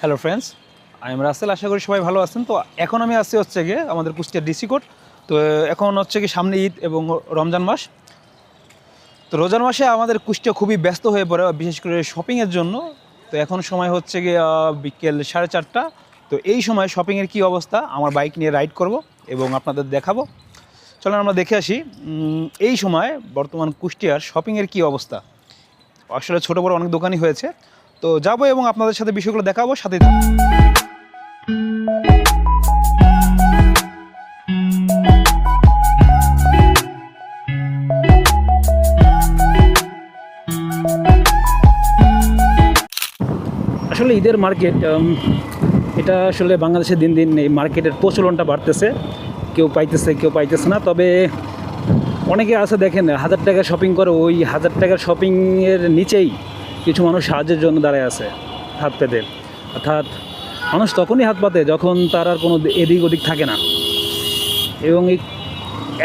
Hello friends আমি রাসেল আশা করি সবাই ভালো আছেন। তো এখন আমি আসছি হচ্ছে গিয়ে আমাদের কুষ্টিয়ার ডিসি কোর্ট। তো এখন হচ্ছে কি সামনে ঈদ এবং রমজান মাস। তো রোজার মাসে আমাদের কুষ্টিয়া খুবই ব্যস্ত হয়ে পড়ে, বিশেষ করে শপিংয়ের জন্য। তো এখন সময় হচ্ছে গিয়ে বিকেল সাড়ে চারটা। তো এই সময় শপিংয়ের কী অবস্থা, আমার বাইক নিয়ে রাইড করব এবং আপনাদের দেখাবো। চলেন আমরা দেখে আসি এই সময় বর্তমান কুষ্টিয়ার শপিংয়ের কী অবস্থা। আসলে ছোটো বড় অনেক দোকানই হয়েছে। তো যাব এবং আপনাদের সাথে বিষয়গুলো দেখাবো সাথে আসলে ঈদের মার্কেট এটা আসলে বাংলাদেশে দিন দিন এই মার্কেটের প্রচলনটা বাড়তেছে। কেউ পাইতেছে কেউ পাইতেছে না। তবে অনেকে আছে দেখেন, হাজার টাকা শপিং করে, ওই হাজার টাকার শপিংয়ের নিচেই কিছু মানুষ সাহায্যের জন্য দাঁড়ায় আছে হাত পেতে। অর্থাৎ মানুষ তখনই হাত পাতে যখন তার আর কোনো এদিক ওদিক থাকে না। এবং এই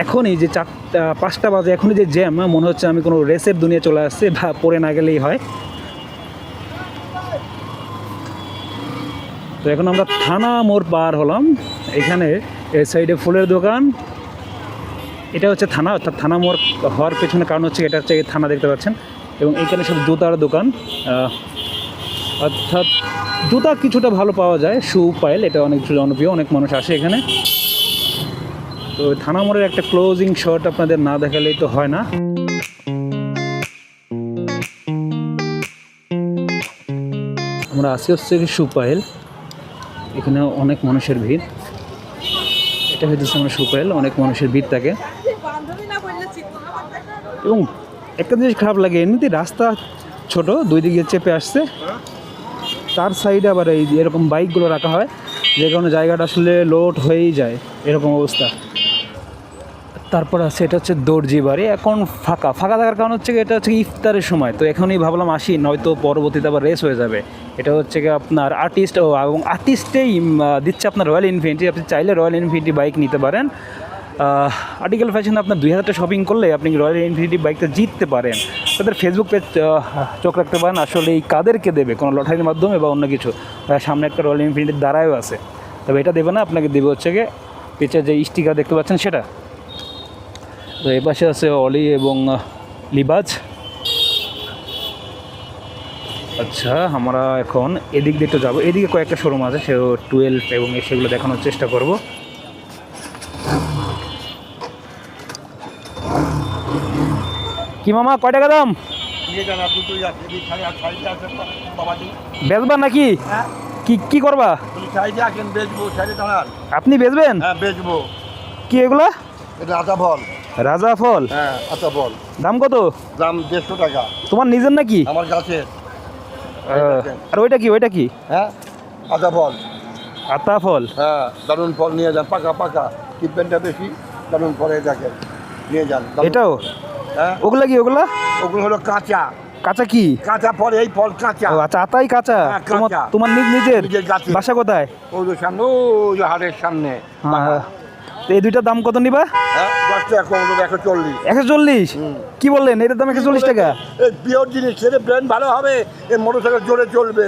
এখনই যে চারটা, পাঁচটা বাজে, এখনই যে জ্যাম মনে হচ্ছে আমি কোনো রেসের দুনিয়া চলে আসছে বা পড়ে না গেলেই হয়। তো এখন আমরা থানা মোড় পার হলাম। এখানে এই সাইডে ফুলের দোকান। এটা হচ্ছে থানা, অর্থাৎ থানা মোড় হওয়ার পেছনে কারণ হচ্ছে, এটা হচ্ছে থানা দেখতে পাচ্ছেন। এবং এখানে সব জুতার দোকান। অর্থাৎ জুতা কিছুটা ভালো পাওয়া যায় শু পাইল এটা অনেক জনপ্রিয় অনেক মানুষ আসে এখানে। তো থানা মোড়ের একটা ক্লোজিং শট আপনাদের না দেখালেই তো হয় না। আমরা আসি হচ্ছে কি সুপাইল এখানে অনেক মানুষের ভিড়। এটা হচ্ছে আমার সুপাইল অনেক মানুষের ভিড় থাকে। এবং একটা জিনিস খারাপ লাগে এমনিতে রাস্তা ছোট, দুই দিকে চেপে আসছে। তার সাইডে আবার এই এরকম বাইকগুলো রাখা হয়, যে কারণে জায়গাটা আসলে লোড হয়েই যায়, এরকম অবস্থা। তারপর আছে, এটা হচ্ছে দর্জি বাড়ি, এখন ফাঁকা। ফাঁকা থাকার কারণ হচ্ছে এটা হচ্ছে ইফতারের সময়। তো এখনই ভাবলাম আসি, নয়তো পরবর্তীতে আবার রেস হয়ে যাবে। এটা হচ্ছে কি আপনার আর্টিস্ট ও, এবং আর্টিস্টেই দিচ্ছে আপনার রয়্যাল ইনফিনিটি আপনি চাইলে রয়্যাল ইনফিনিটি বাইক নিতে পারেন। আর্টিকেল ফ্যাশনে আপনার দুই হাজারটা শপিং করলে আপনি রয়্যাল ইনফিনিটি বাইকটা জিততে পারেন? তাদের ফেসবুক পেজ চোখ রাখতে পারেন, আসলে এই কাদেরকে দেবে? কোনো লটারির মাধ্যমে বা অন্য কিছু? সামনে একটা রয়্যাল ইনফিনিটির দ্বারাও আছে। তবে এটা দেবে না, আপনাকে দেবে হচ্ছে গিয়ে পেছনে যে স্টিকার দেখতে পাচ্ছেন সেটা। তো এই পাশে আছে অলি এবং লিবাজ আচ্ছা আমরা এখন এদিক দিয়ে একটু যাব। এদিকে কয়েকটা শোরুম আছে সে টুয়েলভ এবং সেগুলো দেখানোর চেষ্টা করব। কি মামা কয় টাকা দাম? বেচবা নাকি? হ্যাঁ। কি কি করবা? আপনি বেচবেন? হ্যাঁ বেচবো কি এগুলা? এটা আটা ফল রাজা ফল। হ্যাঁ আটা ফল দাম কত? দাম দেড়শো টাকা তোমার নিজের নাকি? আমার আহ, আর ওইটা কি ওইটা কি? হ্যাঁ আটা ফল আতা ফল। হ্যাঁ দারুণ ফল নিয়ে যান পাকা পাকা। ট্রিটমেন্টটা বেশি দারুণ ফলে দেখেন। নিয়ে যান এটাও। হ্যাঁ? ওগুলা কি ওগুলা? ওগুলো হলো কাঁচা। কাঁচা কি? কাঁচা ফল এই ফল কাঁচা। ও আচ্ছা আতাই কাঁচা? হ্যাঁ, তোমার তোমার নিজ নিজের? বাসা কোথায়? ওই সামনে ওই হাটের সামনে। হ্যাঁ এই দুইটা দাম কত নিবা? হ্যাঁ? একশো চল্লিশ। কি বললেন? এটার দাম একশো চল্লিশ টাকা? পিওর জিনিস সেটা ব্র্যান্ড ভালো হবে এই মোটর জোরে চলবে।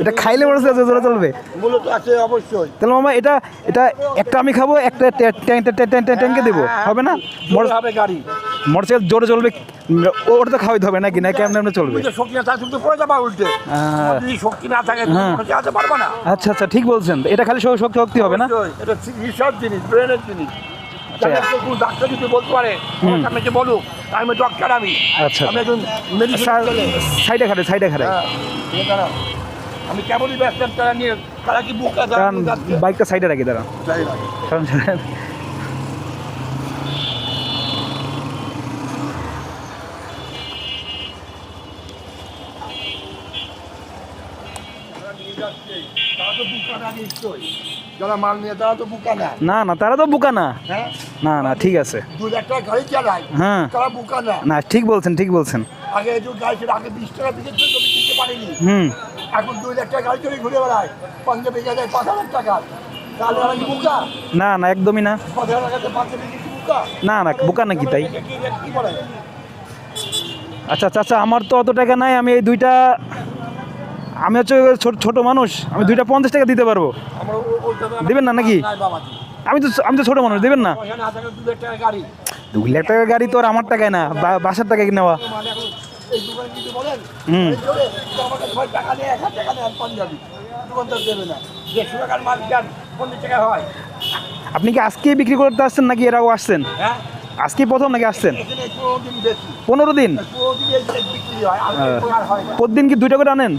এটা খাইলে জোরে চলবে? মূলত আছে অবশ্যই। তাহলে মামা এটা এটা একটা আমি খাব একটা ট্যাঙ্কে দেবো? হবে না? জোরে হবে গাড়ি। মোটরসাইকেল জোরে চলবে ওটা তো খাওয়াইতে হবে নাকি? না কেমন এমনি চলবে? শক্তি না থাকে তো পড়ে যাবা উল্টে। হ্যাঁ। শক্তি না থাকে তুমি হ্যাঁ। পারবে না। আচ্ছা আচ্ছা ঠিক বলছেন। এটা খালি শক্তি শক্তি হবে না? এটা জিনিস ব্রেনের জিনিস। আচ্ছা। ডাক্তার যদি বলতে পারে আমার যে বলুক আমি ডক্টর আমি। আচ্ছা। আমি একজন মেডিসিন সাইডে খাটে সাইডে খাটে হ্যাঁ? আমি কেবলই ব্যস্ত তারা নিয়ে তারা কি বুক বাইকটা সাইডে রাখি দাঁড়া কারণ যারা মাল নিয়ে তারা তো বুকা না। না না তারা তো বোকা না। হ্যাঁ? না না ঠিক আছে। দু লাখ টাকা গাড়ি চালায়। হ্যাঁ। তারা বুকা না। না ঠিক বলছেন ঠিক বলছেন। আগে গাড়ি ছিল আগে বিশ টাকা দিকে ছিল তুমি কিনতে পারিনি। হুম। এখন দুই লাখ টাকা গাড়ি চলে ঘুরে বেড়ায়। পাঞ্জাবি গেছে পাঁচ হাজার টাকা। তাহলে বুকা? না না একদমই না। পাঁচ হাজার টাকাতে পাঞ্জাবি কি না না বোকা নাকি তাই? কি বলে? আচ্ছা চাচা আমার তো অত টাকা নাই আমি এই দুইটা আমি হচ্ছে ছোট মানুষ, আমি দুইটা পঞ্চাশ টাকা দিতে পারব। দিবেন না নাকি? আমি তো আমি তো ছোট মানুষ, দেবেন না? দু লাখ টাকার গাড়ি তো আর আমার টাকায় না বাসার টাকায় নেওয়া। হুম। আপনি কি আজকেই বিক্রি করতে আসছেন নাকি এরাও আসছেন? হ্যাঁ। আজকেই প্রথম নাকি আসছেন? পনেরো দিন? প্রতিদিন কি দুইটা করে আনেন?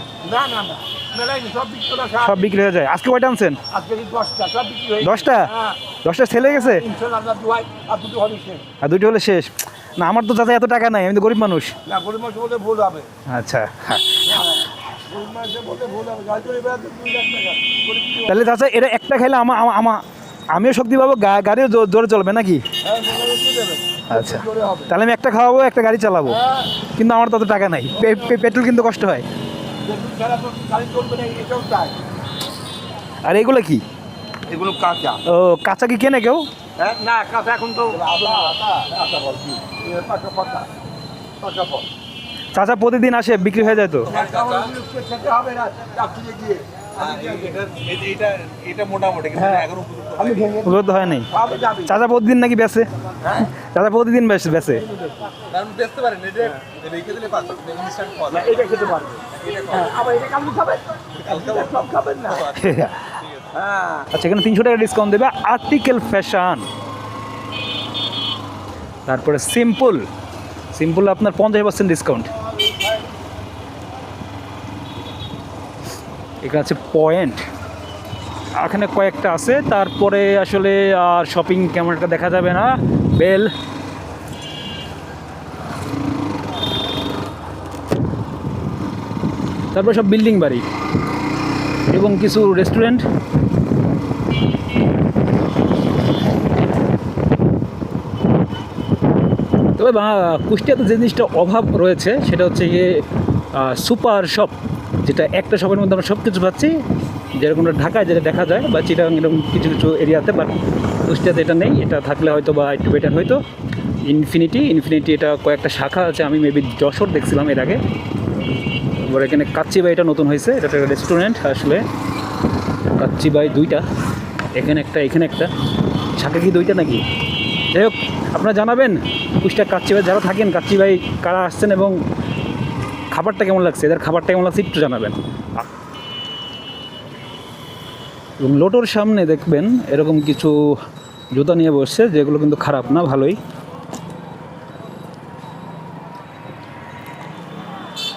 সব বিক্রি হয়ে যায়। আজকে কয়টা আনছেন? দশটা? দশটা ছেলে গেছে? আর দুটো হলে শেষ। না, আমার তো চাচা এত টাকা নাই, আমি তো গরিব মানুষ। আচ্ছা? তাহলে চাচা এটা একটা খাইলে আমার আমার আমিও শক্তি পাবো গাড়িও জোরে চলবে নাকি? হ্যাঁ আচ্ছা। তাহলে আমি একটা খাওয়াবো একটা গাড়ি চালাবো। হ্যাঁ কিন্তু আমার তত টাকা নাই। পেট্রোল কিন্তু কষ্ট হয়। আর এগুলো কি? এগুলো কাঁচা। ও কাঁচা কি কেনে কেউ? হ্যাঁ না কাঁচা এখন তো চাচা প্রতিদিন আসে বিক্রি হয়ে যায় তো? হবে না উপযুক্ত চাচা প্রতিদিন নাকি হ্যাঁ চাচা প্রতিদিন হ্যাঁ আচ্ছা এখানে তিনশো টাকা ডিসকাউন্ট দেবে আর্টিকেল ফ্যাশন তারপরে সিম্পল সিম্পল আপনার পঞ্চাশ পার্সেন্ট ডিসকাউন্ট এখানে আছে পয়েন্ট। এখানে কয়েকটা আছে, তারপরে আসলে আর শপিং ক্যামেরাটা দেখা যাবে না। বেল। তারপরে সব বিল্ডিং বাড়ি এবং কিছু রেস্টুরেন্ট। তবে কুষ্টিয়াতে যে জিনিসটা অভাব রয়েছে, সেটা হচ্ছে গিয়ে সুপার শপ। যেটা একটা শপের মধ্যে আমরা সব কিছু পাচ্ছি, যেরকম ঢাকায় যেটা দেখা যায় বা চিটাং এরকম কিছু কিছু এরিয়াতে বাট কুষ্টিয়াতে এটা নেই, এটা থাকলে হয়তো বা একটু বেটার হয়তো ইনফিনিটি ইনফিনিটি এটা কয়েকটা শাখা আছে, আমি মেবি যশোর দেখছিলাম এর আগে। এবার এখানে কাচ্চি বাই এটা নতুন হয়েছে, এটা একটা রেস্টুরেন্ট আসলে। কাচ্চি বাই দুইটা, এখানে একটা এখানে একটা। শাখা কি দুইটা নাকি? যাই হোক, আপনারা জানাবেন কুষ্টিয়া কাচ্চি ভাই যারা থাকেন কাচ্চি ভাই কারা আসছেন এবং খাবারটা কেমন লাগছে? এদের খাবারটা কেমন লাগছে একটু জানাবেন। এবং লোটোর সামনে দেখবেন এরকম কিছু জুতা নিয়ে বসছে, যেগুলো কিন্তু খারাপ না, ভালোই।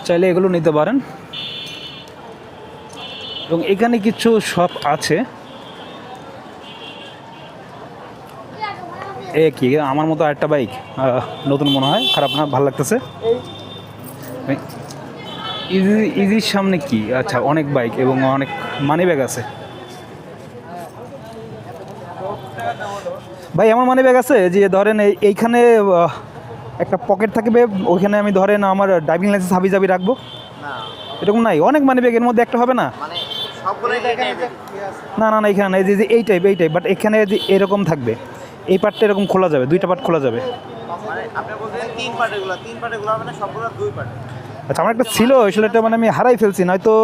চাইলে এগুলো নিতে পারেন। এবং এখানে কিছু শপ আছে। এ কি আমার মতো একটা বাইক নতুন মনে হয়, খারাপ না, ভালো লাগতেছে। ইজি ইজির সামনে কি? আচ্ছা অনেক বাইক এবং অনেক মানি ব্যাগ আছে। ভাই আমার মানি ব্যাগ আছে যে ধরেন এইখানে একটা পকেট থাকবে ওইখানে আমি ধরেন আমার ড্রাইভিং লাইসেন্স হাবি জাবি রাখব। এরকম নাই? অনেক মানি ব্যাগ এর মধ্যে একটা হবে না? না না না এখানে না, যে- এই টাইপ এই টাইপ বাট এখানে যে এরকম থাকবে। এই পার্টটা এরকম খোলা যাবে দুইটা পার্ট খোলা যাবে। মানে আচ্ছা আমার একটা ছিল আসলে এটা মানে আমি হারাই ফেলছি নয়তো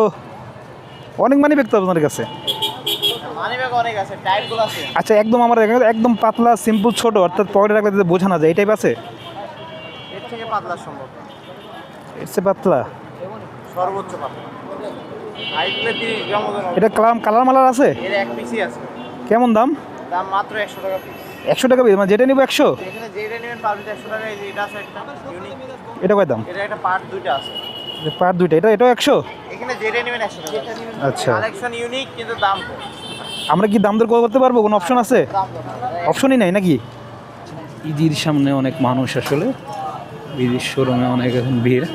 অনেক মানি ব্যাগ তো আপনার কাছে? আচ্ছা একদম আমার একদম পাতলা সিম্পল ছোট অর্থাৎ পকেটে রাখলে যাতে বোঝা না যায় এই টাইপ আছে? এর থেকে পাতলা সম্ভব। সর্বোচ্চ। এটা কালার কালার মালার আছে? এর এক পিসই আছে। কেমন দাম? দাম মাত্র একশো টাকা পিস একশো টাকা পিস মানে যেটা নিবো একশো? এটা আছে একটা ইউনিক এটা কয় দাম? পার্ট দুইটা পার দুইটা এটা এটাও একশো? আচ্ছা। কালেকশন ইউনিক কিন্তু দাম কম। আমরা কি দাম দর করতে পারব? কোনো অপশন আছে? অপশনই নাই নাকি? ইদির সামনে অনেক মানুষ আসলে ইদির শোরুমে অনেক এখন ভিড়।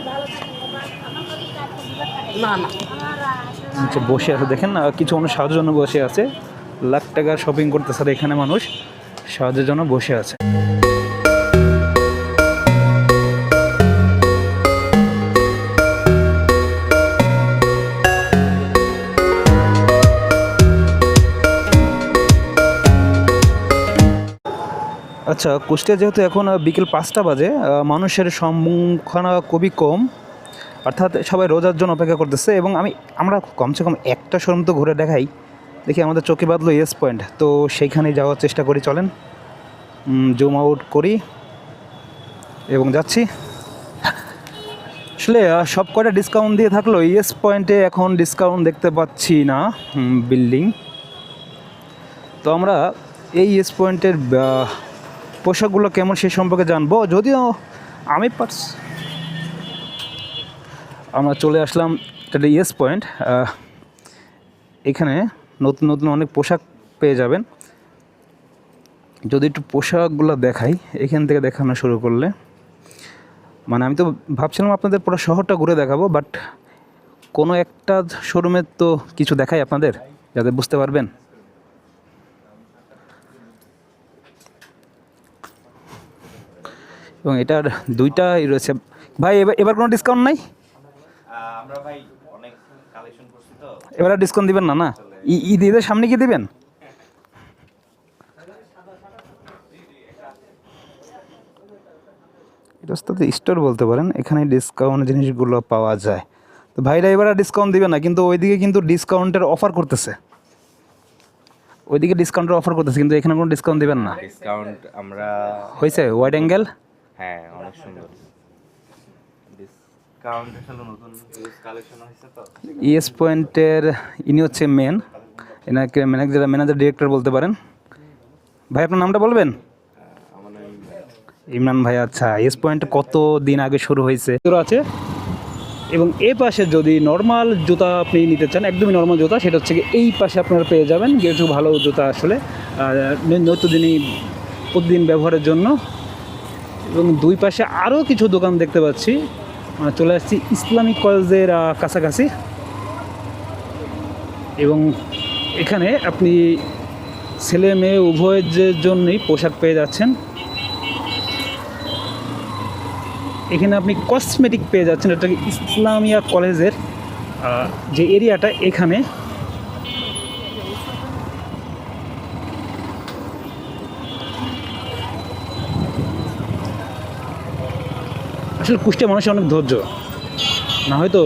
নিচে বসে আছে দেখেন না কিছু মানুষ সাহায্যের জন্য বসে আছে। লাখ টাকার শপিং করতেছে এখানে মানুষ। সাহায্যের জন্য বসে আছে। আচ্ছা কুষ্টিয়া যেহেতু এখন বিকেল পাঁচটা বাজে মানুষের সম্মুখনা খুবই কম। অর্থাৎ সবাই রোজার জন্য অপেক্ষা করতেছে এবং আমি, আমরা কমসে কম একটা শোরুম তো ঘুরে দেখাই। দেখি আমাদের চোখে বাঁধলো ইয়েস পয়েন্ট তো সেইখানে যাওয়ার চেষ্টা করি, চলেন। জুম আউট করি এবং যাচ্ছি। আসলে সব কয়টা ডিসকাউন্ট দিয়ে থাকল ইয়েস পয়েন্টে এখন ডিসকাউন্ট দেখতে পাচ্ছি না বিল্ডিং তো আমরা এই ইয়েস পয়েন্টের পোশাকগুলো কেমন সে সম্পর্কে জানব, যদিও আমি পার্স আমরা চলে আসলাম, এটা ইয়েস পয়েন্ট এখানে নতুন নতুন অনেক পোশাক পেয়ে যাবেন। যদি একটু পোশাকগুলো দেখাই এখান থেকে দেখানো শুরু করলে। মানে আমি তো ভাবছিলাম আপনাদের পুরো শহরটা ঘুরে দেখাবো বাট কোনো একটা শোরুমের তো কিছু দেখাই আপনাদের যাতে বুঝতে পারবেন। এবং এটার দুইটাই রয়েছে। ভাই এবার এবার কোনো ডিসকাউন্ট নাই? এবার ডিসকাউন্ট দিবেন না না? ঈদ ঈদের সামনে কি দিবেন? এটা তো স্টোর বলতে পারেন এখানে ডিসকাউন্ট জিনিসগুলো পাওয়া যায়। তো ভাইরা এবার আর ডিসকাউন্ট দিবে না কিন্তু ওইদিকে কিন্তু ডিসকাউন্টের অফার করতেছে। ওইদিকে ডিসকাউন্টের অফার করতেছে কিন্তু এখানে কোনো ডিসকাউন্ট দিবেন না। ডিসকাউন্ট আমরা হয়েছে ওয়াইড অ্যাঙ্গেল হ্যাঁ অনেক সুন্দর। ডিসকাউন্ট নতুন কালেকশন হয়েছে তো ইএস পয়েন্টের ইনি হচ্ছে মেন এনাকে ম্যানেজার ম্যানেজার ডিরেক্টর বলতে পারেন। ভাই, আপনার নামটা বলবেন? ইমরান ভাই আচ্ছা এস পয়েন্ট কত দিন আগে শুরু হয়েছে? আছে। এবং এ পাশে যদি নর্মাল জুতা আপনি নিতে চান, একদমই নর্মাল জুতা, সেটা হচ্ছে এই পাশে আপনারা পেয়ে যাবেন কিছু ভালো জুতা আসলে। নিত্যদিনই প্রতিদিন ব্যবহারের জন্য। এবং দুই পাশে আরও কিছু দোকান দেখতে পাচ্ছি। চলে আসছি ইসলামিক কলেজের কাছাকাছি। এবং এখানে আপনি ছেলে মেয়ে উভয়ের জন্যই পোশাক পেয়ে যাচ্ছেন। এখানে আপনি কসমেটিক পেয়ে যাচ্ছেন, এটা ইসলামিয়া কলেজের যে এরিয়াটা এখানে। আসলে কুষ্টিয়া মানুষের অনেক ধৈর্য। না হয়তো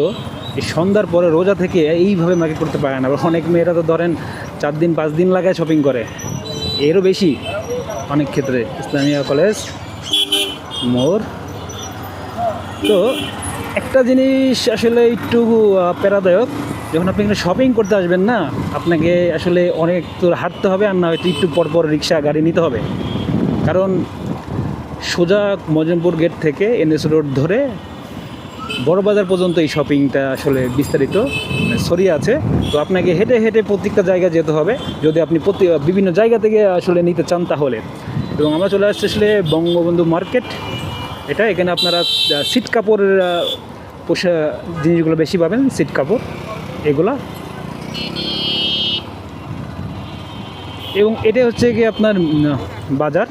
সন্ধ্যার পরে রোজা থেকে এইভাবে মার্কেট করতে পারে না। অনেক মেয়েরা তো ধরেন চার দিন, পাঁচ দিন লাগায় শপিং করে। এরও বেশি অনেক ক্ষেত্রে। ইসলামিয়া কলেজ মোর তো একটা জিনিস আসলে একটু প্যারাদায়ক যখন আপনি এখানে শপিং করতে আসবেন না, আপনাকে আসলে অনেক দূর হাঁটতে হবে আর না হয়তো একটু পর পর রিক্সা, গাড়ি নিতে হবে। কারণ সোজা মজমপুর গেট থেকে এনএস রোড ধরে বড়বাজার পর্যন্ত এই শপিংটা আসলে বিস্তারিত, ছড়িয়ে আছে। তো আপনাকে হেঁটে হেঁটে প্রত্যেকটা জায়গায় যেতে হবে। যদি আপনি প্রতি, বিভিন্ন জায়গা থেকে আসলে নিতে চান তাহলে। এবং আমরা চলে আসছি আসলে বঙ্গবন্ধু মার্কেট। এটা এখানে আপনারা সিট কাপড়ের পোশা, জিনিসগুলো বেশি পাবেন সিট কাপড়, এগুলা। এবং এটা হচ্ছে কি আপনার বাজার।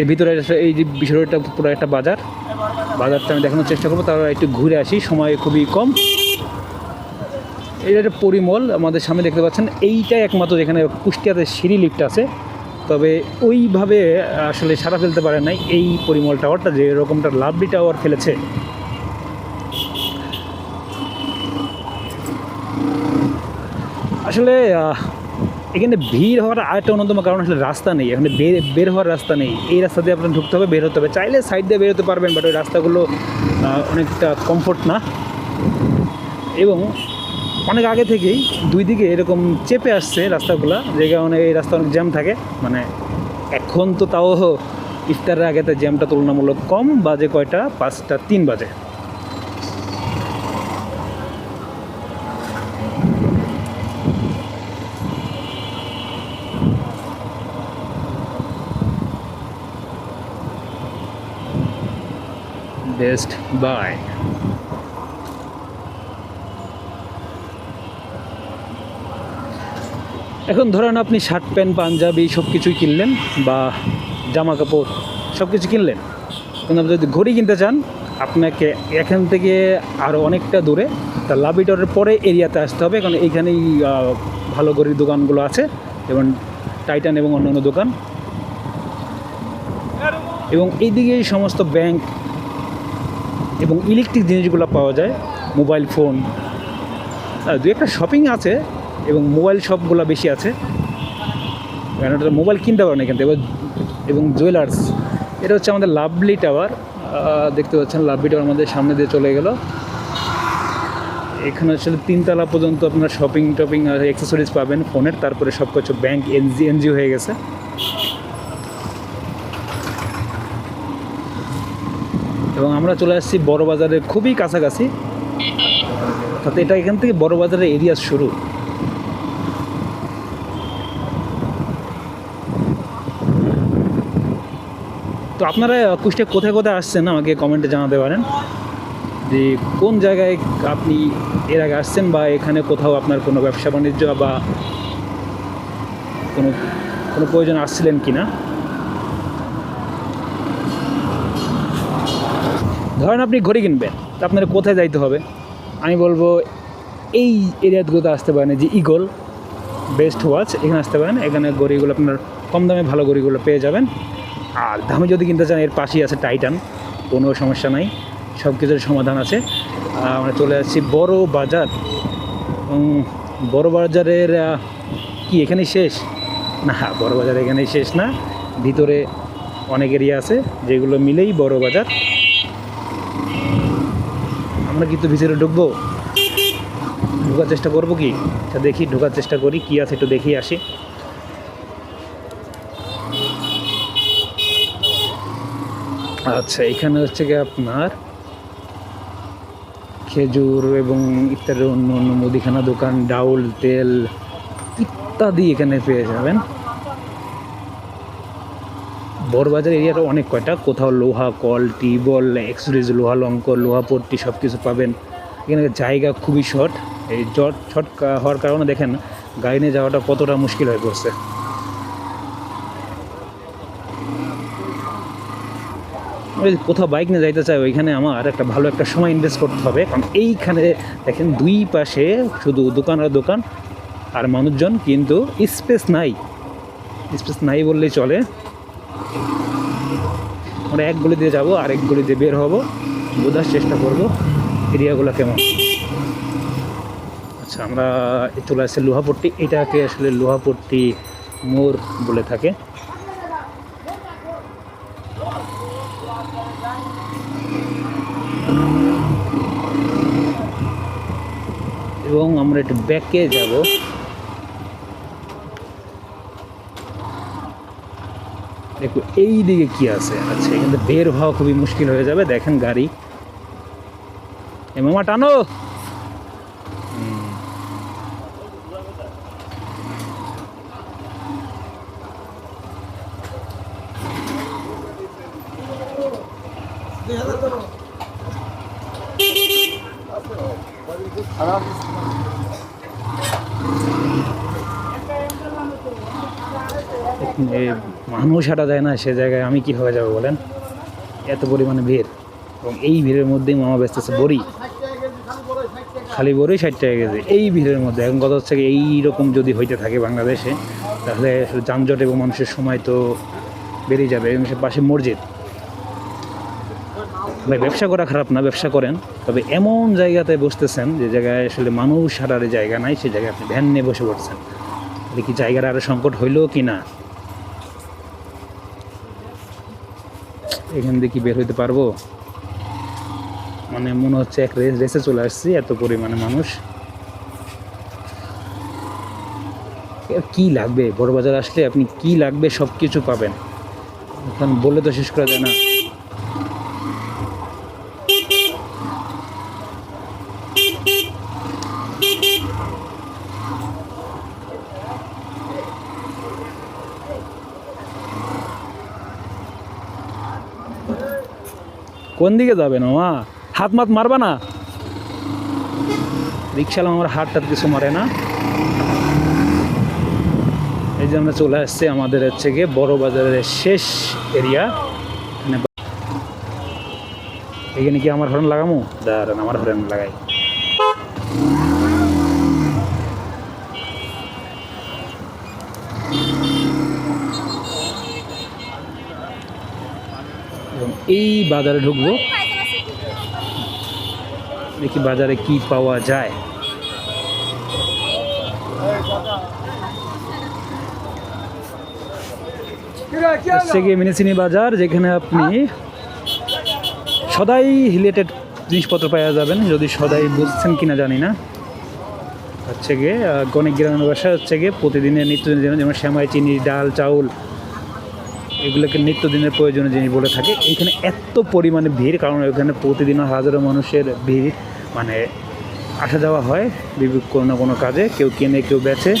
এর ভিতরে এই যে বিষয়টা, পুরো একটা বাজার। বাজারটা আমি দেখানোর চেষ্টা করব। তারপর একটু ঘুরে আসি, সময় খুবই কম। এটা একটা পরিমল, আমাদের সামনে দেখতে পাচ্ছেন, এইটাই একমাত্র যেখানে কুষ্টিয়াতে সিঁড়ি লিফট আছে। তবে ওইভাবে আসলে সারা ফেলতে পারে নাই এই পরিমল টাওয়ারটা, যে এরকমটা লাভলি টাওয়ার ফেলেছে। আসলে এখানে ভিড় হওয়ার আরেকটা অন্যতম কারণ আসলে রাস্তা নেই। এখানে বের বের হওয়ার রাস্তা নেই। এই রাস্তা দিয়ে আপনার ঢুকতে হবে, বের হতে হবে। চাইলে সাইড দিয়ে বেরোতে পারবেন বাট ওই রাস্তাগুলো অনেকটা কমফোর্ট না। এবং অনেক আগে থেকেই দুই দিকে এরকম চেপে আসছে রাস্তাগুলো, যে কারণে এই রাস্তা অনেক জ্যাম থাকে। মানে এখন তো তাও ইফতারের আগে তো জ্যামটা তুলনামূলক কম, বাজে কয়টা? পাঁচটা, তিন বাজে। বেস্ট বাই এখন ধরেন আপনি শার্ট, প্যান্ট, পাঞ্জাবি সব কিছুই কিনলেন বা জামা কাপড় সব কিছু কিনলেন। কিন্তু আপনি যদি ঘড়ি কিনতে চান, আপনাকে এখান থেকে আরও অনেকটা দূরে তা লাভিটরের পরে এরিয়াতে আসতে হবে। কারণ এইখানেই ভালো ঘড়ির দোকানগুলো আছে যেমন টাইটান এবং অন্যান্য দোকান। এবং এইদিকে সমস্ত ব্যাংক এবং ইলেকট্রিক জিনিসগুলো পাওয়া যায় মোবাইল ফোন দু একটা শপিং আছে এবং মোবাইল শপগুলো বেশি আছে। কারণ ওটা মোবাইল কিনতে পারেন এখান থেকে। এবং জুয়েলার্স এটা হচ্ছে আমাদের লাভলি টাওয়ার দেখতে পাচ্ছেন লাভলি টাওয়ার আমাদের সামনে দিয়ে চলে গেল। এখানে আসলে তিনতলা পর্যন্ত আপনার শপিং টপিং আর অ্যাক্সেসরিজ পাবেন ফোনের তারপরে সব কিছু ব্যাঙ্ক এনজি এনজি হয়ে গেছে। এবং আমরা চলে আসছি বড় বাজারের খুবই কাছাকাছি। অর্থাৎ এটা এখান থেকে বড় বাজারের এরিয়া শুরু। তো আপনারা কুষ্টিয়া কোথায় কোথায় আসছেন আমাকে কমেন্টে জানাতে পারেন। যে কোন জায়গায় আপনি এর আগে আসছেন বা এখানে কোথাও আপনার কোনো ব্যবসা বাণিজ্য বা কোনো কোনো প্রয়োজন আসছিলেন কি না ধরেন আপনি ঘড়ি কিনবেন, তা আপনার কোথায় যাইতে হবে? আমি বলব, এই এরিয়াগুলোতে আসতে পারেন যে ইগল বেস্ট ওয়াচ, এখানে আসতে পারেন, এখানে ঘড়িগুলো আপনার কম দামে ভালো ঘড়িগুলো পেয়ে যাবেন। আর দামে যদি কিনতে চান, এর পাশেই আছে টাইটান, কোনো সমস্যা নাই সব কিছুর সমাধান আছে। আমরা চলে যাচ্ছি বড় বাজার। বড় বাজারের কি এখানেই শেষ? না, বড় বাজার এখানেই শেষ না। ভিতরে অনেক এরিয়া আছে, যেগুলো মিলেই বড় বাজার। আমরা কিন্তু ভিতরে ঢুকবো। ঢোকার চেষ্টা করব কি? আচ্ছা দেখি, ঢোকার চেষ্টা করি, কি আছে একটু দেখি আসি। আচ্ছা এখানে হচ্ছে কি আপনার খেজুর এবং ইত্যাদি অন্য অন্য মুদিখানা দোকান, ডাউল, তেল ইত্যাদি এখানে পেয়ে যাবেন। বড়বাজার এরিয়াটা অনেক কয়টা? কোথাও লোহা, কল টিবল এক্সরিজ লোহা লঙ্কর লোহা পট্টি সব কিছু পাবেন। এখানে জায়গা খুবই শর্ট এই জট শর্ট হওয়ার কারণে দেখেন, গাড়ি নিয়ে যাওয়াটা কতটা মুশকিল হয়ে পড়ছে। আমি কোথাও বাইক নিয়ে যাইতে চাই ওইখানে আমার একটা ভালো একটা সময় ইনভেস্ট করতে হবে। কারণ এইখানে দেখেন, দুই পাশে শুধু দোকান আর দোকান, আর মানুষজন কিন্তু স্পেস নাই। স্পেস নাই বললেই চলে। আমরা এক গলি দিয়ে যাব, আরেক গলি দিয়ে বের হব। বোঝার চেষ্টা করব এরিয়াগুলো কেমন। আচ্ছা আমরা চলে আসছি লোহাপট্টি। এটাকে আসলে লোহাপট্টি মোর বলে থাকে। এবং আমরা একটু ব্যাকে যাব। দেখো, এই দিকে কি আছে? আচ্ছা এখানে বের হওয়া খুবই মুশকিল হয়ে যাবে। দেখেন গাড়ি। এ মামা, টানো হুম। এ হাঁটা যায় না সে জায়গায় আমি কীভাবে যাব বলেন? এত পরিমাণে ভিড়। এবং এই ভিড়ের মধ্যেই মামা বেচতেছে বড়ি। খালি বড়ি ষাট টাকা কেজি। এই ভিড়ের মধ্যে। এখন কথা হচ্ছে কি এইরকম যদি হইতে থাকে বাংলাদেশে, তাহলে যানজট এবং মানুষের সময় তো বেরিয়ে যাবে। এবং সে পাশে মসজিদ। ব্যবসা করা খারাপ না, ব্যবসা করেন। তবে এমন জায়গাতে বসতেছেন যে জায়গায় আসলে মানুষ হারার জায়গা নাই, সে জায়গায় আপনি ভ্যান নিয়ে বসে পড়ছেন। তাহলে কি জায়গাটা আরও সংকট হইল কি না? এখান থেকে কি বের হইতে পারব? মানে মনে হচ্ছে এক রেস রেসে চলে আসছি, এত পরিমাণে মানুষ। কি লাগবে? বড় বাজার আসলে আপনি কি লাগবে? সব কিছু পাবেন। এখন বলে তো শেষ করা যায় না। কোন দিকে যাবে না, মা? হাত মাত মারবা না? রিক্সাল আমার হাত টাত কিছু মারে না। এই যে আমরা চলে আসছি আমাদের হচ্ছে গিয়ে বড় বাজারের শেষ এরিয়া। এখানে কি আমার হরেন লাগামো? দাঁড়ান, আমার হরেন লাগাই এবং এই বাজারে ঢুকবো। দেখি বাজারে কি পাওয়া যায়। হচ্ছে গিয়ে মিনিসিনি বাজার, যেখানে আপনি সদাই রিলেটেড জিনিসপত্র পাওয়া যাবেন। যদি সদাই বুঝছেন কিনা জানি না। হচ্ছে গিয়ে গণিক গ্রামের বাসা হচ্ছে গিয়ে প্রতিদিনের জন্য যেমন শ্যামাই চিনি, ডাল, চাউল এগুলোকে নিত্যদিনের প্রয়োজনীয় জিনিস বলে থাকে। এখানে এত পরিমাণে ভিড়, কারণ এখানে প্রতিদিন হাজারো মানুষের ভিড়। মানে আসা যাওয়া হয় বিভিন্ন কোনো না কোনো কাজে, কেউ কেনে, কেউ বেচে।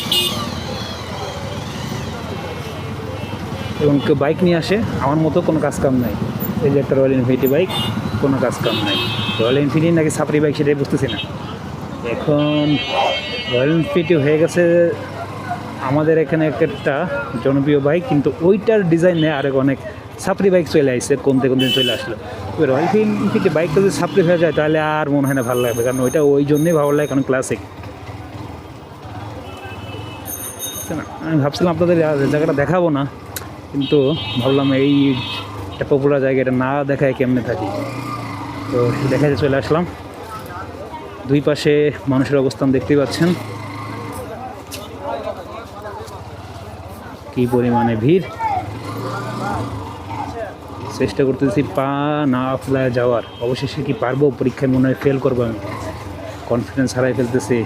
এবং কেউ বাইক নিয়ে আসে। আমার মতো কোনো কাজ কাম নাই। এই যে একটা রয়্যাল এনফিল্ড বাইক কোনো কাজ কাম নাই। রয়্যাল এনফিল্ড নাকি সাফারি বাইক সেটাই বুঝতেছি না। এখন রয়্যাল এনফিল্ড হয়ে গেছে আমাদের এখানে একটা জনপ্রিয় বাইক কিন্তু ওইটার ডিজাইনে আরেক অনেক সাপ্রি বাইক চলে আসছে কমতে কমতে চলে আসলো। ওই রয়্যাল এনফিল্ড বাইকটা যদি সাপ্রি হয়ে যায়, তাহলে আর মনে হয় না ভালো লাগবে, কারণ ওইটা ওই জন্যই ভালো লাগে, কারণ ক্লাসিক আমি ভাবছিলাম আপনাদের জায়গাটা দেখাবো না, কিন্তু ভাবলাম এই একটা পপুলার জায়গা এটা না দেখায় কেমনে থাকি। তো দেখাতে চলে আসলাম। দুই পাশে মানুষের অবস্থান দেখতেই পাচ্ছেন। কি পরিমাণে ভিড়? চেষ্টা করতেছি পা না ফেলায় যাওয়ার। অবশেষে কি পারব? পরীক্ষায় মনে হয় ফেল করব আমি। কনফিডেন্স হারাই ফেলতেছি।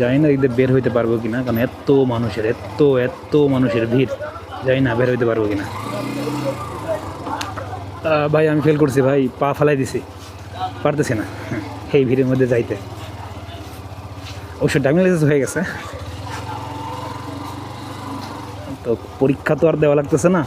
জানি না এদের বের হইতে পারব কিনা, কারণ এত মানুষের, এত এত মানুষের ভিড়। জানি না বের হইতে পারব কিনা। ভাই, আমি ফেল করছি, ভাই। পা ফেলাই দিছি। পারতেছি না। এই ভিড়ের মধ্যে যাইতে। অবশ্য ড্রাইভিং লাইসেন্স হয়ে গেছে। তো পরীক্ষা তো আর দেওয়া লাগতেছে না।